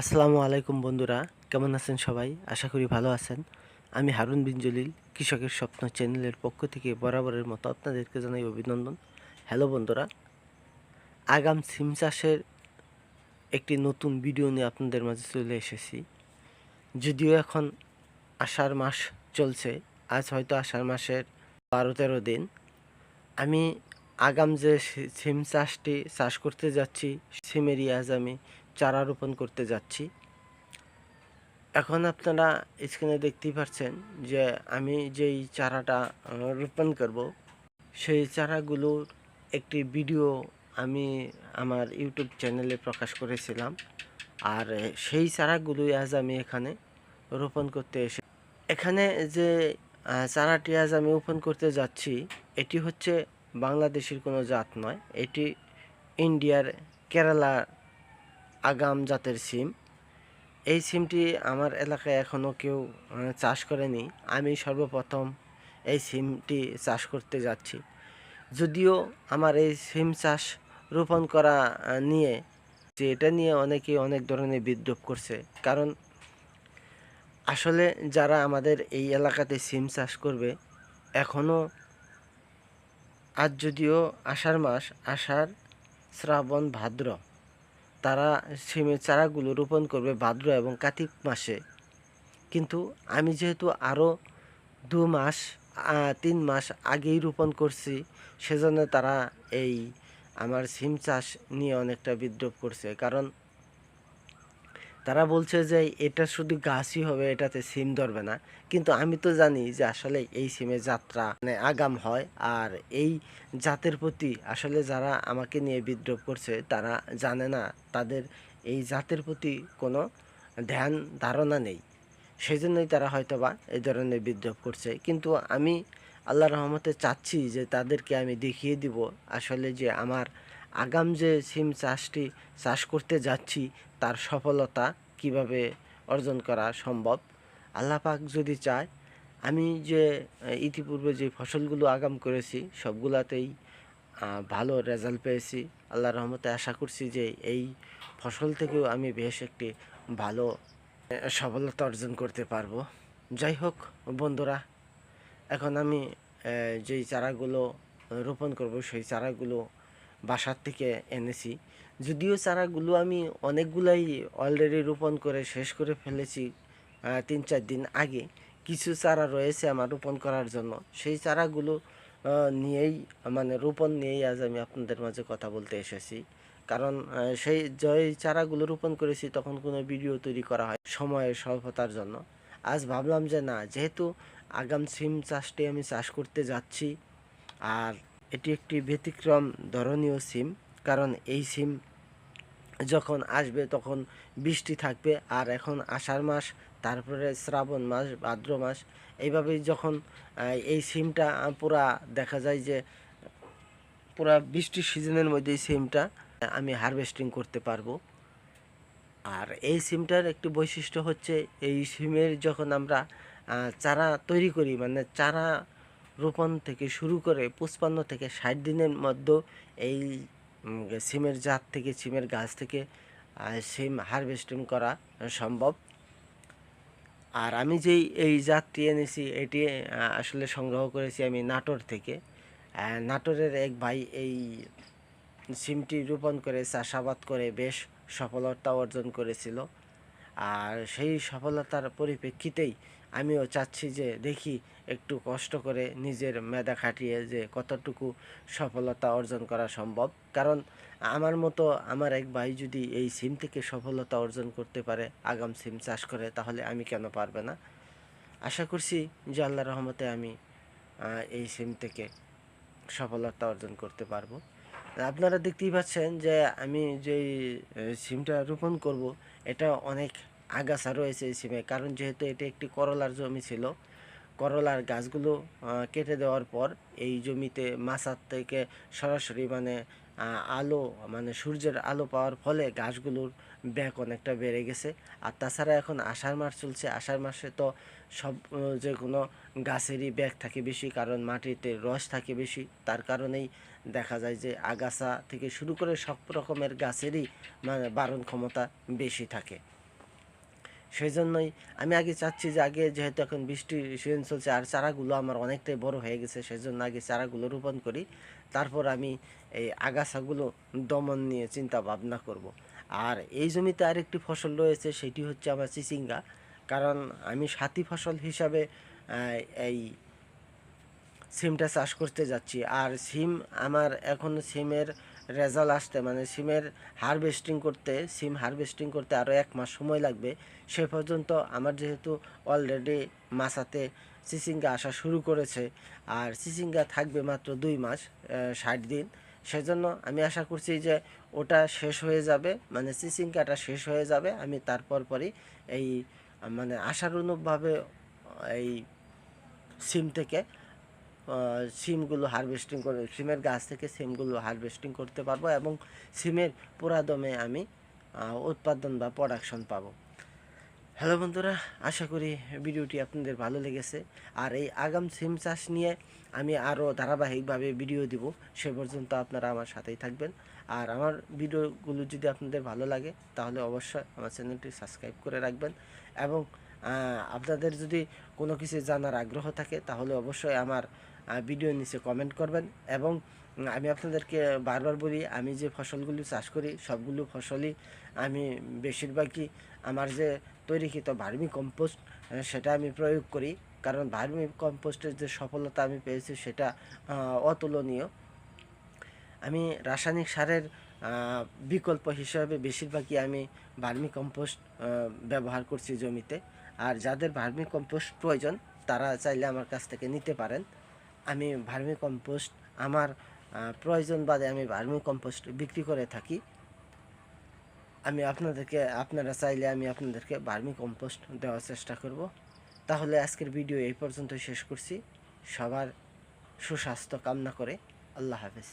আসসালামু আলাইকুম বন্ধুরা, কেমন আছেন সবাই? আশা করি ভালো আছেন। আমি হারুন বিন জলিল, কৃষকের স্বপ্ন চ্যানেলের পক্ষ থেকে বরাবরের মতো আপনাদেরকে জানাই অভিনন্দন। হ্যালো বন্ধুরা, আগাম সিম চাষের একটি নতুন ভিডিও নিয়ে আপনাদের মাঝে চলে এসেছি। যদিও এখন আষাঢ় মাস চলছে, আজ হয়তো আষাঢ় মাসের বারো তেরো দিন। আমি আগাম যে সিম চাষটি, চাষ করতে যাচ্ছি, সিমেরই আজ আমি চারা রোপণ করতে যাচ্ছি। এখন আপনারা স্ক্রিনে দেখতেই পাচ্ছেন যে আমি যেই চারাটা রোপণ করব, সেই চারাগুলোর একটি ভিডিও আমি আমার ইউটিউব চ্যানেলে প্রকাশ করেছিলাম। আর সেই চারাগুলোই আজ আমি এখানে রোপণ করতে এসে, এখানে যে চারাটি আজ আমি রোপণ করতে যাচ্ছি, এটি হচ্ছে বাংলাদেশের কোনো জাত নয়, এটি ইন্ডিয়ার কেরালা আগাম জাতের সিম। এই সিমটি আমার এলাকায় এখনও কেউ চাষ করেনি। আমি সর্বপ্রথম এই সিমটি চাষ করতে যাচ্ছি। যদিও আমার এই সিম চাষ রোপণ করা নিয়ে, যে এটা নিয়ে অনেকেই অনেক ধরনের বিদ্রুপ করছে। কারণ আসলে যারা আমাদের এই এলাকাতে সিম চাষ করবে এখনও আজ যদিও আষাঢ় মাস, আষাঢ় শ্রাবণ ভাদ্র। তারা সিমের চারাগুলো রোপণ করবে ভাদ্র এবং কার্তিক মাসে। কিন্তু আমি যেহেতু আরও দু মাস তিন মাস আগেই রোপণ করছি, সেজন্য তারা এই আমার সিম চাষ নিয়ে অনেকটা বিদ্রোপ করছে। কারণ তারা বলছে যে এটা শুধু গাছই হবে, এটাতে সিম ধরবে না। কিন্তু আমি তো জানি যে আসলে এই সিমের যাত্রা মানে আগাম হয়। আর এই জাতের প্রতি আসলে যারা আমাকে নিয়ে বিদ্রোপ করছে, তারা জানে না তাদের এই জাতের প্রতি কোনো ধ্যান, ধারণা নেই। সেই জন্যই তারা হয়তোবা এই ধরনের বিদ্রোপ করছে। কিন্তু আমি আল্লাহ রহমতে চাচ্ছি যে তাদেরকে আমি দেখিয়ে দিব আসলে যে আমার আগাম যে সিম চাষটি, চাষ করতে যাচ্ছি, তার সফলতা কীভাবে অর্জন করা সম্ভব? আল্লাহ পাক যদি চায়, আমি যে ইতিপূর্বে যে ফসলগুলো আগাম করেছি, সবগুলাতেই ভালো রেজাল্ট পেয়েছি। আল্লাহ রহমতে আশা করছি যে, এই ফসল থেকেও আমি বেশ একটি ভালো সফলতা অর্জন করতে পারব। যাই হোক, বন্ধুরা, এখন আমি যেই চারাগুলো রোপণ করব, সেই চারাগুলো বাসার থেকে এনেছি। যদিও চারাগুলো আমি অনেকগুলাই অলরেডি রোপণ করে শেষ করে ফেলেছি তিন চার দিন আগে। কিছু চারা রয়েছে আমার রোপণ করার জন্য। সেই চারাগুলো নিয়েই মানে রোপণ নিয়েই আজ আমি আপনাদের মাঝে কথা বলতে এসেছি। কারণ সেই যে চারাগুলো রোপণ করেছি তখন কোনো ভিডিও তৈরি করা হয় সময়ের স্বল্পতার জন্য। আজ ভাবলাম যে না, যেহেতু আগাম সিম চাষটি আমি চাষ করতে যাচ্ছি, আর এটি একটি ব্যতিক্রম ধরনীয় সিম, কারণ এই সিম যখন আসবে তখন বৃষ্টি থাকবে আর এখন আষাঢ় মাস, তারপরে শ্রাবণ মাস, ভাদ্র মাস। এইভাবেই যখন এই সিমটা পুরা দেখা যায় যে, পুরা বৃষ্টির সিজনের মধ্যে এই সিমটা আমি হারভেস্টিং করতে পারব। আর এই সিমটার একটি বৈশিষ্ট্য হচ্ছে, এই সিমের যখন আমরা চারা তৈরি করি মানে চারা রোপণ থেকে শুরু করে পুষ্পান্ন থেকে ষাট দিনের মধ্যে এই সিমের জাত থেকে, সিমের গাছ থেকে সিম হারভেস্টিং করা সম্ভব। আর আমি যেই, এই জাতটি এনেছি, এটি আসলে সংগ্রহ করেছি আমি নাটোর থেকে। নাটোরের এক ভাই এই সিমটি রোপণ করে, চাষাবাদ করে, বেশ সফলতা অর্জন করেছিল। আর সেই সফলতার পরিপ্রেক্ষিতেই আমিও চাচ্ছি যে দেখি একটু কষ্ট করে নিজের মেধা খাটিয়ে যে কতটুকু সফলতা অর্জন করা সম্ভব। কারণ আমার মতো আমার এক ভাই যদি এই সিম থেকে সফলতা অর্জন করতে পারে, আগাম সিম চাষ করে, তাহলে আমি কেন পারবে না? আশা করছি যে আল্লাহ রহমতে আমি এই সিম থেকে সফলতা অর্জন করতে পারব। আপনারা দেখতেই পাচ্ছেন যে আমি যেই সিমটা রোপণ করব, এটা অনেক আগাছা রয়েছে এই সিমে। কারণ যেহেতু এটি একটি করলার জমি ছিল, করলার গাছগুলো কেটে দেওয়ার পর এই জমিতে মাছার থেকে সরাসরি মানে আলো মানে সূর্যের আলো পাওয়ার ফলে গাছগুলোর ব্যাক অনেকটা বেড়ে গেছে। আর তাছাড়া এখন আষাঢ় মাস চলছে। আষাঢ় মাসে তো সব যে কোনো গাছেরই ব্যাগ থাকে বেশি, কারণ মাটিতে রস থাকে বেশি। তার কারণেই দেখা যায় যে আগাছা থেকে শুরু করে সব রকমের গাছেরই মানে বারণ ক্ষমতা বেশি থাকে। সেই জন্যই আমি আগে চাচ্ছি যে আগে যেহেতু এখন বৃষ্টি সিজন চলছে, আর চারাগুলো আমার অনেকটাই বড় হয়ে গেছে সেই জন্য আগে চারাগুলো রোপণ করি। তারপর আমি এই আগাছাগুলো দমন নিয়ে চিন্তা ভাবনা করব। আর এই জমিতে আরেকটি ফসল রয়েছে, সেটি হচ্ছে আমার চিচিঙ্গা। কারণ আমি সাথী ফসল হিসাবে এই সিমটা চাষ করতে যাচ্ছি। আর সিম আমার এখন সিমের রেজাল্ট আসতে মানে সিমের হারভেস্টিং করতে, সিম হারভেস্টিং করতে আরও এক মাস সময় লাগবে। সে পর্যন্ত আমার যেহেতু অলরেডি মাসাতে চিচিঙ্গা আসা শুরু করেছে, আর চিচিঙ্গা থাকবে মাত্র দুই মাস ষাট দিন। সেজন্য আমি আশা করছি যে ওটা শেষ হয়ে যাবে মানে চিচিঙ্গাটা শেষ হয়ে যাবে। আমি তারপর পরই এই মানে আশানুরূপভাবে এই সিম থেকে সিমগুলো হারভেস্টিং করে, সিমের গাছ থেকে সিমগুলো হারভেস্টিং করতে পারব এবং সিমের পুরা দমে আমি উৎপাদন বা প্রোডাকশন পাবো। হ্যালো বন্ধুরা, আশা করি ভিডিওটি আপনাদের ভালো লেগেছে। আর এই আগাম সিম চাষ নিয়ে আমি আরও ধারাবাহিকভাবে ভিডিও দিব, সে পর্যন্ত আপনারা আমার সাথেই থাকবেন। আর আমার ভিডিওগুলো যদি আপনাদের ভালো লাগে, তাহলে অবশ্যই আমার চ্যানেলটি সাবস্ক্রাইব করে রাখবেন। এবং আপনাদের যদি কোনো কিছু জানার আগ্রহ থাকে, তাহলে অবশ্যই আমার ভিডিও নিচে কমেন্ট করবেন এবং আমি আপনাদেরকে বারবার বলি, আমি যে ফসলগুলি চাষ করি, সবগুলো ফসলই আমি বেশিরভাগই আমার যে তৈরিকৃত ভার্মি কম্পোস্ট সেটা আমি প্রয়োগ করি। কারণ ভার্মি কম্পোস্টের যে সফলতা আমি পেয়েছি সেটা অতুলনীয়। আমি রাসায়নিক সারের বিকল্প হিসাবে বেশিরভাগই আমি ভার্মি কম্পোস্ট ব্যবহার করছি জমিতে। আর যাদের ভার্মি কম্পোস্ট প্রয়োজন, তারা চাইলে আমার কাছ থেকে নিতে পারেন। আমি ভার্মি কম্পোস্ট আমার প্রয়োজন বাদে আমি ভার্মি কম্পোস্ট বিক্রি করে থাকি। আমি আপনাদেরকে, আপনারা চাইলে আমি আপনাদেরকে ভার্মি কম্পোস্ট দেওয়ার চেষ্টা করব। তাহলে আজকের ভিডিও এই পর্যন্ত শেষ করছি। সবার সুস্বাস্থ্য কামনা করে আল্লাহ হাফেজ।